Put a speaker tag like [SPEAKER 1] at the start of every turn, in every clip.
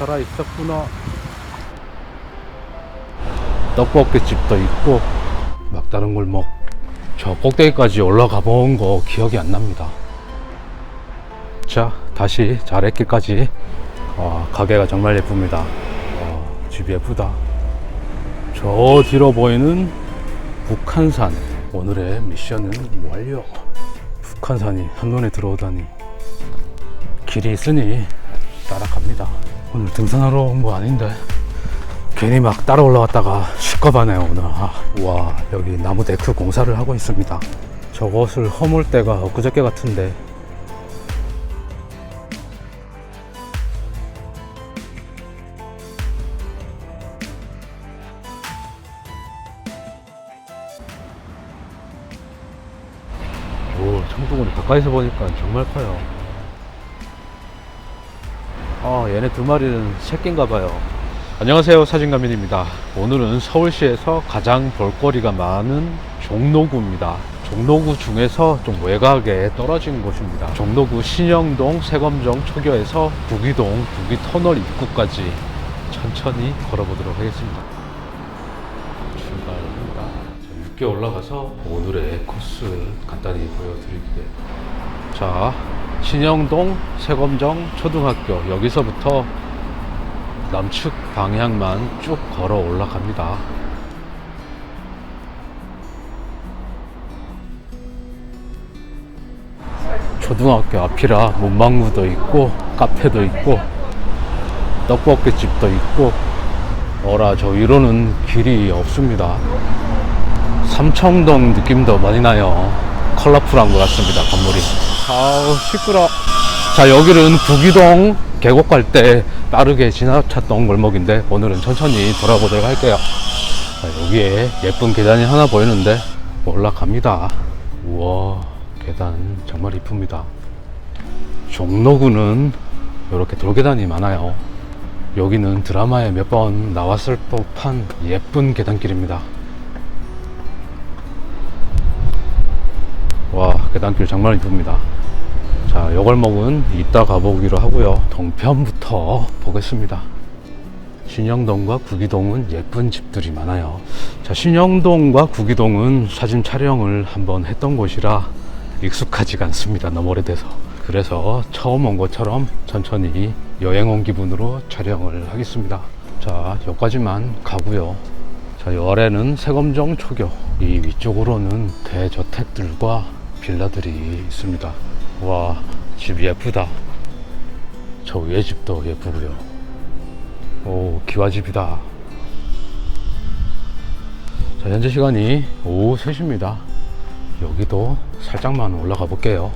[SPEAKER 1] 살아 있었구나. 떡볶이집도 있고 막다른 골목 저 꼭대기까지 올라가 본 거 기억이 안 납니다. 자 다시 자래길까지 아, 가게가 정말 예쁩니다. 아, 집 예쁘다. 저 뒤로 보이는 북한산 오늘의 미션은 완료. 북한산이 한눈에 들어오다니 길이 있으니 따라갑니다. 오늘 등산하러 온 거 아닌데 괜히 막 따라 올라왔다가 시겁하네요 오늘. 아, 와 여기 나무 데크 공사를 하고 있습니다. 저것을 허물 때가 엊그저께 같은데 오 청둥오리 가까이서 보니까 정말 커요. 아 얘네 두 마리는 새끼인가 봐요. 안녕하세요 사진가민입니다. 오늘은 서울시에서 가장 볼거리가 많은 종로구입니다. 종로구 중에서 좀 외곽에 떨어진 곳입니다. 종로구 신영동 세검정 초교에서 구기동 구기터널 입구까지 천천히 걸어보도록 하겠습니다. 출발합니다. 자, 늦게 올라가서 오늘의 코스 간단히 보여드릴게요. 자, 신영동 세검정 초등학교 여기서부터 남측 방향만 쭉 걸어 올라갑니다. 초등학교 앞이라 문방구도 있고 카페도 있고 떡볶이집도 있고 어라 저 위로는 길이 없습니다. 삼청동 느낌도 많이 나요. 컬러풀한 것 같습니다, 건물이. 아우, 시끄러. 자, 여기는 구기동 계곡 갈 때 빠르게 지나쳤던 골목인데, 오늘은 천천히 돌아보도록 할게요. 자, 여기에 예쁜 계단이 하나 보이는데, 올라갑니다. 우와, 계단 정말 이쁩니다. 종로구는 이렇게 돌계단이 많아요. 여기는 드라마에 몇 번 나왔을 법한 예쁜 계단길입니다. 와 계단길 정말 이쁩니다. 자 요골목은 이따 가보기로 하고요. 동편부터 보겠습니다. 신영동과 구기동은 예쁜 집들이 많아요. 자 신영동과 구기동은 사진 촬영을 한번 했던 곳이라 익숙하지가 않습니다. 너무 오래돼서. 그래서 처음 온 것처럼 천천히 여행 온 기분으로 촬영을 하겠습니다. 자 여기까지만 가고요. 자, 요 아래는 세검정 초교. 이 위쪽으로는 대저택들과 빌라들이 있습니다. 와, 집 예쁘다. 저 위에 집도 예쁘고요. 오, 기와집이다. 자, 현재 시간이 오후 3시입니다. 여기도 살짝만 올라가 볼게요.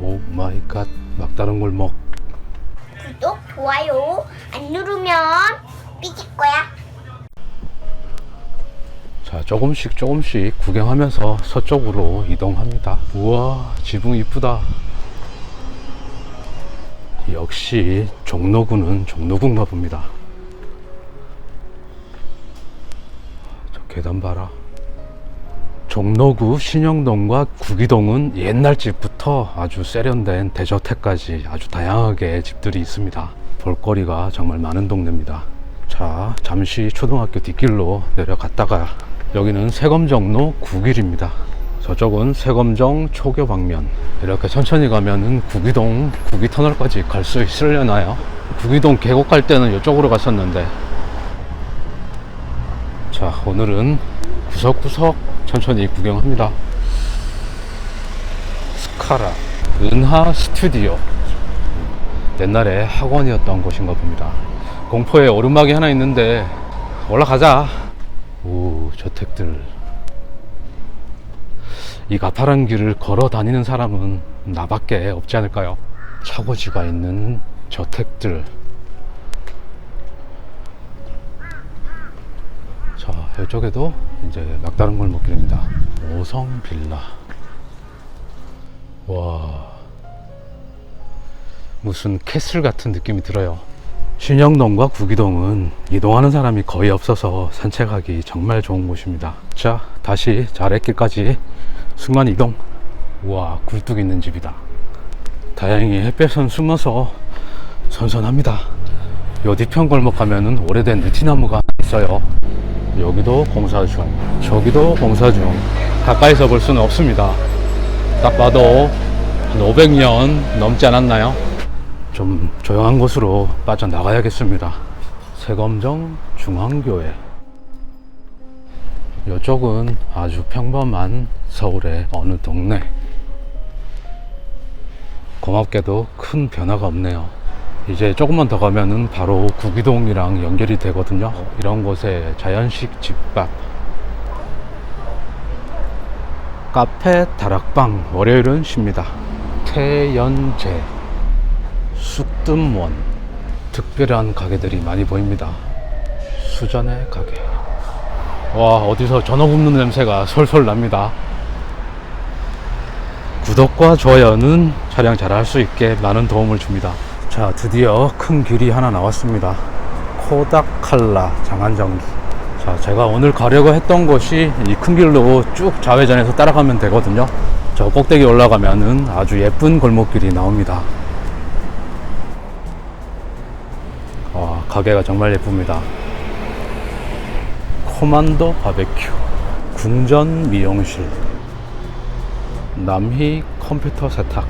[SPEAKER 1] 오 마이 갓, 막다른 골목.
[SPEAKER 2] 구독, 좋아요 안 누르면 삐질 거야.
[SPEAKER 1] 자, 조금씩 조금씩 구경하면서 서쪽으로 이동합니다. 우와, 지붕 이쁘다. 역시 종로구는 종로구인가 봅니다. 저 계단 봐라. 종로구 신영동과 구기동은 옛날 집부터 아주 세련된 대저택까지 아주 다양하게 집들이 있습니다. 볼거리가 정말 많은 동네입니다. 자, 잠시 초등학교 뒷길로 내려갔다가 여기는 세검정로 9길입니다. 저쪽은 세검정 초교 방면. 이렇게 천천히 가면은 구기동 구기터널까지 갈 수 있으려나요? 구기동 계곡 갈 때는 이쪽으로 갔었는데. 자, 오늘은 구석구석 천천히 구경합니다. 스카라 은하 스튜디오. 옛날에 학원이었던 곳인가 봅니다. 공포에 오르막이 하나 있는데 올라가자. 오, 저택들. 이 가파른 길을 걸어 다니는 사람은 나밖에 없지 않을까요? 차고지가 있는 저택들. 자, 이쪽에도 이제 막다른 골목길입니다. 오성 빌라. 와. 무슨 캐슬 같은 느낌이 들어요. 신영동과 구기동은 이동하는 사람이 거의 없어서 산책하기 정말 좋은 곳입니다. 자, 다시 자래길까지 순간 이동. 우와, 굴뚝 있는 집이다. 다행히 햇볕은 숨어서 선선합니다. 요 뒤편 골목 가면은 오래된 느티나무가 있어요. 여기도 공사 중, 저기도 공사 중. 가까이서 볼 수는 없습니다. 딱 봐도 한 500년 넘지 않았나요? 좀 조용한 곳으로 빠져나가야겠습니다. 세검정 중앙교회. 이쪽은 아주 평범한 서울의 어느 동네. 고맙게도 큰 변화가 없네요. 이제 조금만 더 가면은 바로 구기동이랑 연결이 되거든요. 이런 곳에 자연식 집밥, 카페 다락방 월요일은 쉽니다. 태연제, 쑥뜸원 특별한 가게들이 많이 보입니다. 수전의 가게. 와 어디서 전어 굽는 냄새가 솔솔 납니다. 구독과 좋아요는 촬영 잘 할 수 있게 많은 도움을 줍니다. 자, 드디어 큰 길이 하나 나왔습니다. 코닥칼라 장안정기. 자, 제가 오늘 가려고 했던 곳이 이 큰 길로 쭉 좌회전해서 따라가면 되거든요. 저 꼭대기 올라가면은 아주 예쁜 골목길이 나옵니다. 가게가 정말 예쁩니다. 코만도 바베큐, 궁전 미용실, 남희 컴퓨터 세탁.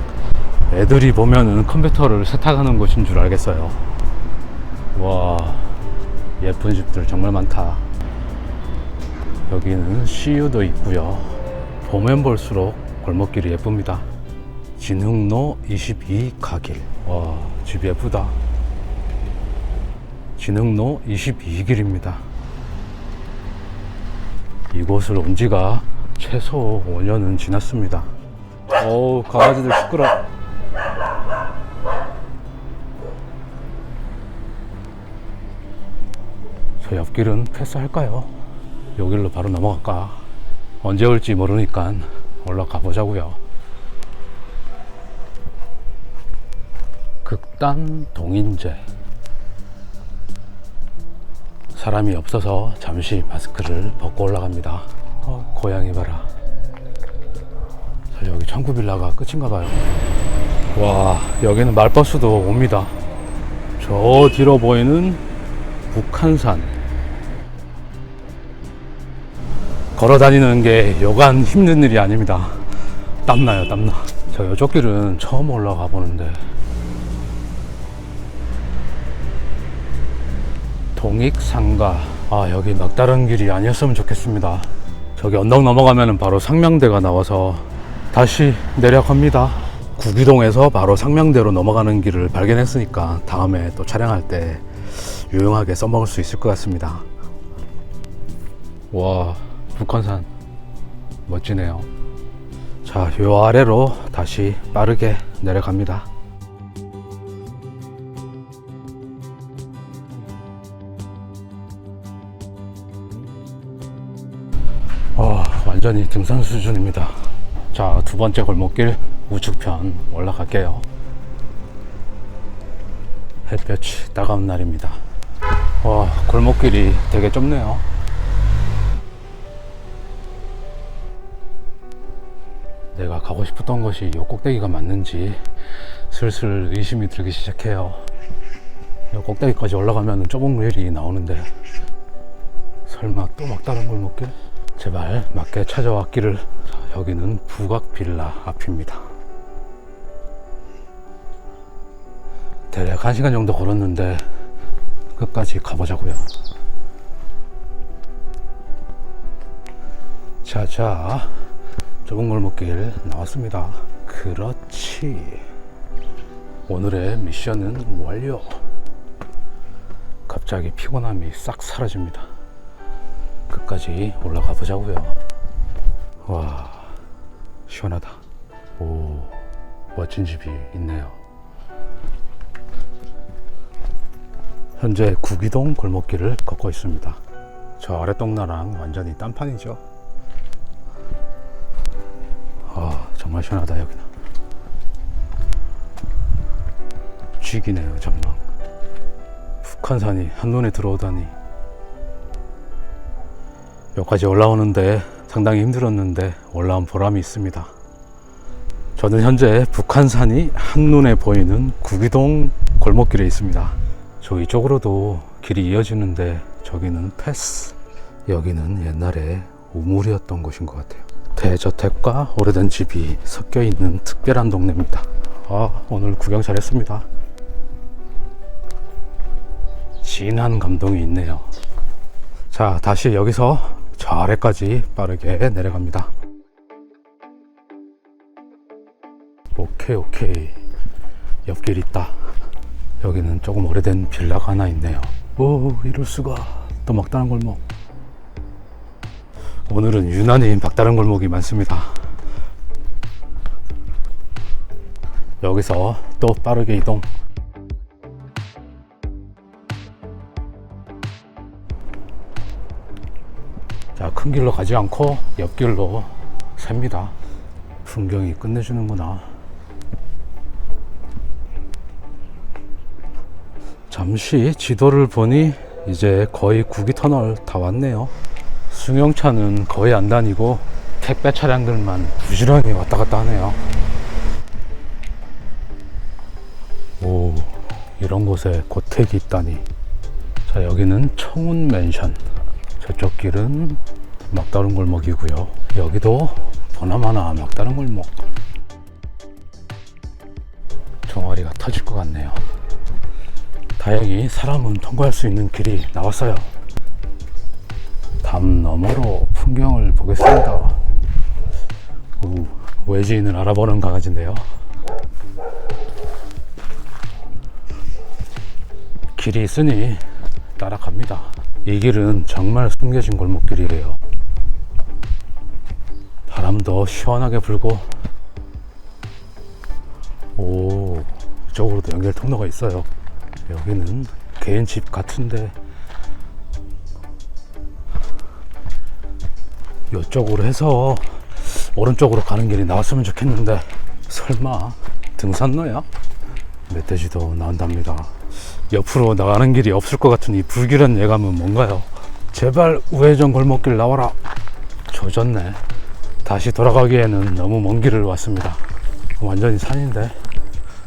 [SPEAKER 1] 애들이 보면은 컴퓨터를 세탁하는 곳인 줄 알겠어요. 와, 예쁜 집들 정말 많다. 여기는 CU도 있고요. 보면 볼수록 골목길이 예쁩니다. 진흥로 22 가길. 와, 집 예쁘다. 진흥로 22길입니다. 이곳을 온 지가 최소 5년은 지났습니다. 어우, 강아지들 시끄러. 저 옆길은 패스할까요? 여길로 바로 넘어갈까? 언제 올지 모르니까 올라가 보자고요. 극단 동인제. 사람이 없어서 잠시 마스크를 벗고 올라갑니다. 어, 고양이 봐라. 여기 청구 빌라가 끝인가 봐요. 와, 여기는 말버스도 옵니다. 저 뒤로 보이는 북한산. 걸어 다니는 게 여간 힘든 일이 아닙니다. 땀나요, 땀나. 저 이쪽 길은 처음 올라가 보는데. 동익상가. 아, 여기 막다른 길이 아니었으면 좋겠습니다. 저기 언덕 넘어가면 바로 상명대가 나와서 다시 내려갑니다. 구기동에서 바로 상명대로 넘어가는 길을 발견했으니까 다음에 또 촬영할 때 유용하게 써먹을 수 있을 것 같습니다. 와, 북한산 멋지네요. 자, 요 아래로 다시 빠르게 내려갑니다. 완전히 등산 수준입니다. 자, 두 번째 골목길 우측편 올라갈게요. 햇볕이 따가운 날입니다. 와, 골목길이 되게 좁네요. 내가 가고 싶었던 것이 요 꼭대기가 맞는지 슬슬 의심이 들기 시작해요. 요 꼭대기까지 올라가면 좁은 길이 나오는데 설마 또 막다른 골목길? 제발 맞게 찾아왔기를. 자, 여기는 북악 빌라 앞입니다. 대략 1시간 정도 걸었는데 끝까지 가보자고요. 자자 좁은 골목길 나왔습니다. 그렇지. 오늘의 미션은 완료. 갑자기 피곤함이 싹 사라집니다 끝까지 올라가 보자고요. 와 시원하다. 오 멋진 집이 있네요. 현재 구기동 골목길을 걷고 있습니다. 저 아래 동나랑 완전히 딴판이죠. 아 정말 시원하다 여기는. 쥐기네요 전망. 북한산이 한눈에 들어오다니. 여기까지 올라오는데 상당히 힘들었는데 올라온 보람이 있습니다. 저는 현재 북한산이 한눈에 보이는 구기동 골목길에 있습니다. 저 이쪽으로도 길이 이어지는데 저기는 패스. 여기는 옛날에 우물이었던 곳인 것 같아요. 대저택과 오래된 집이 섞여 있는 특별한 동네입니다. 아, 오늘 구경 잘했습니다. 진한 감동이 있네요. 자, 다시 여기서 저 아래까지 빠르게 내려갑니다. 오케이, 오케이. 옆길 있다. 여기는 조금 오래된 빌라가 하나 있네요. 오, 이럴 수가. 또 막다른 골목. 오늘은 유난히 막다른 골목이 많습니다. 여기서 또 빠르게 이동. 큰 길로 가지 않고 옆길로 셉니다. 풍경이 끝내주는구나. 잠시 지도를 보니 이제 거의 구기 터널 다 왔네요. 승용차는 거의 안 다니고 택배 차량들만 부지런히 왔다 갔다 하네요. 오, 이런 곳에 고택이 있다니. 자, 여기는 청운 맨션. 저쪽 길은 막다른 골목이고요. 여기도 보나마나 막다른 골목. 종아리가 터질 것 같네요. 다행히 사람은 통과할 수 있는 길이 나왔어요. 담 너머로 풍경을 보겠습니다. 오, 외지인을 알아보는 강아지인데요. 길이 있으니 따라갑니다. 이 길은 정말 숨겨진 골목길이에요. 바람도 시원하게 불고, 오, 이쪽으로도 연결 통로가 있어요. 여기는 개인 집 같은데, 이쪽으로 해서 오른쪽으로 가는 길이 나왔으면 좋겠는데, 설마 등산로야? 멧돼지도 나온답니다. 옆으로 나가는 길이 없을 것 같은 이 불길한 예감은 뭔가요? 제발 우회전 골목길 나와라. 조졌네. 다시 돌아가기에는 너무 먼 길을 왔습니다. 완전히 산인데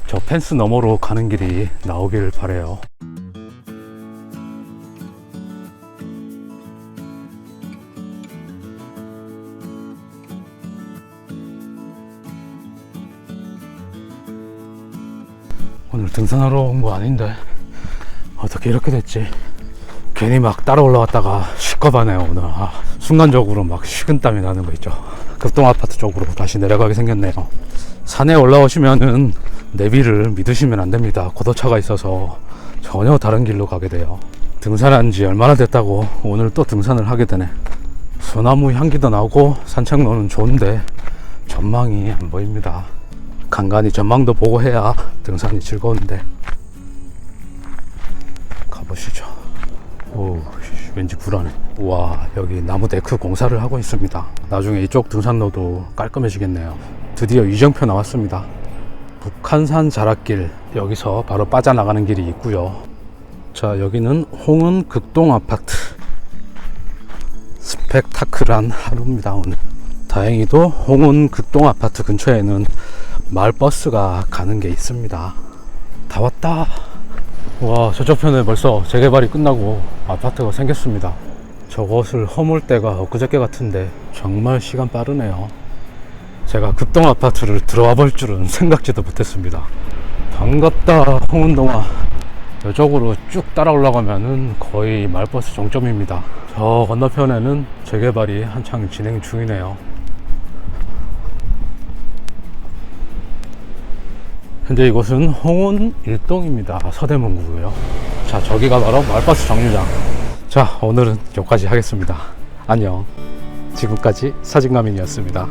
[SPEAKER 1] 저 펜스 너머로 가는 길이 나오길 바래요. 오늘 등산하러 온 거 아닌데 어떻게 이렇게 됐지? 괜히 막 따라 올라갔다가 시커바네요 오늘. 아, 순간적으로 막 식은땀이 나는 거 있죠. 급동 아파트 쪽으로 다시 내려가게 생겼네요. 산에 올라오시면은 내비를 믿으시면 안 됩니다. 고도차가 있어서 전혀 다른 길로 가게 돼요. 등산한 지 얼마나 됐다고 오늘 또 등산을 하게 되네. 소나무 향기도 나고 산책로는 좋은데 전망이 안 보입니다. 간간히 전망도 보고 해야 등산이 즐거운데. 가보시죠. 오, 씨, 왠지 불안해. 와, 여기 나무 데크 공사를 하고 있습니다. 나중에 이쪽 등산로도 깔끔해지겠네요. 드디어 이정표 나왔습니다. 북한산 자락길 여기서 바로 빠져나가는 길이 있고요. 자, 여기는 홍은 극동 아파트. 스펙타클한 하루입니다, 오늘. 다행히도 홍은 극동 아파트 근처에는 마을버스가 가는 게 있습니다. 다 왔다. 와, 저쪽 편에 벌써 재개발이 끝나고 아파트가 생겼습니다. 저것을 허물 때가 엊그저께 같은데 정말 시간 빠르네요. 제가 급동 아파트를 들어와 볼 줄은 생각지도 못했습니다. 반갑다, 홍은동아. 이쪽으로 쭉 따라 올라가면은 거의 마을버스 종점입니다. 저 건너편에는 재개발이 한창 진행 중이네요. 현재 이곳은 홍원 일동입니다. 서대문구고요. 자, 저기가 바로 마을버스 정류장. 자, 오늘은 여기까지 하겠습니다. 안녕. 지금까지 사진가민이었습니다.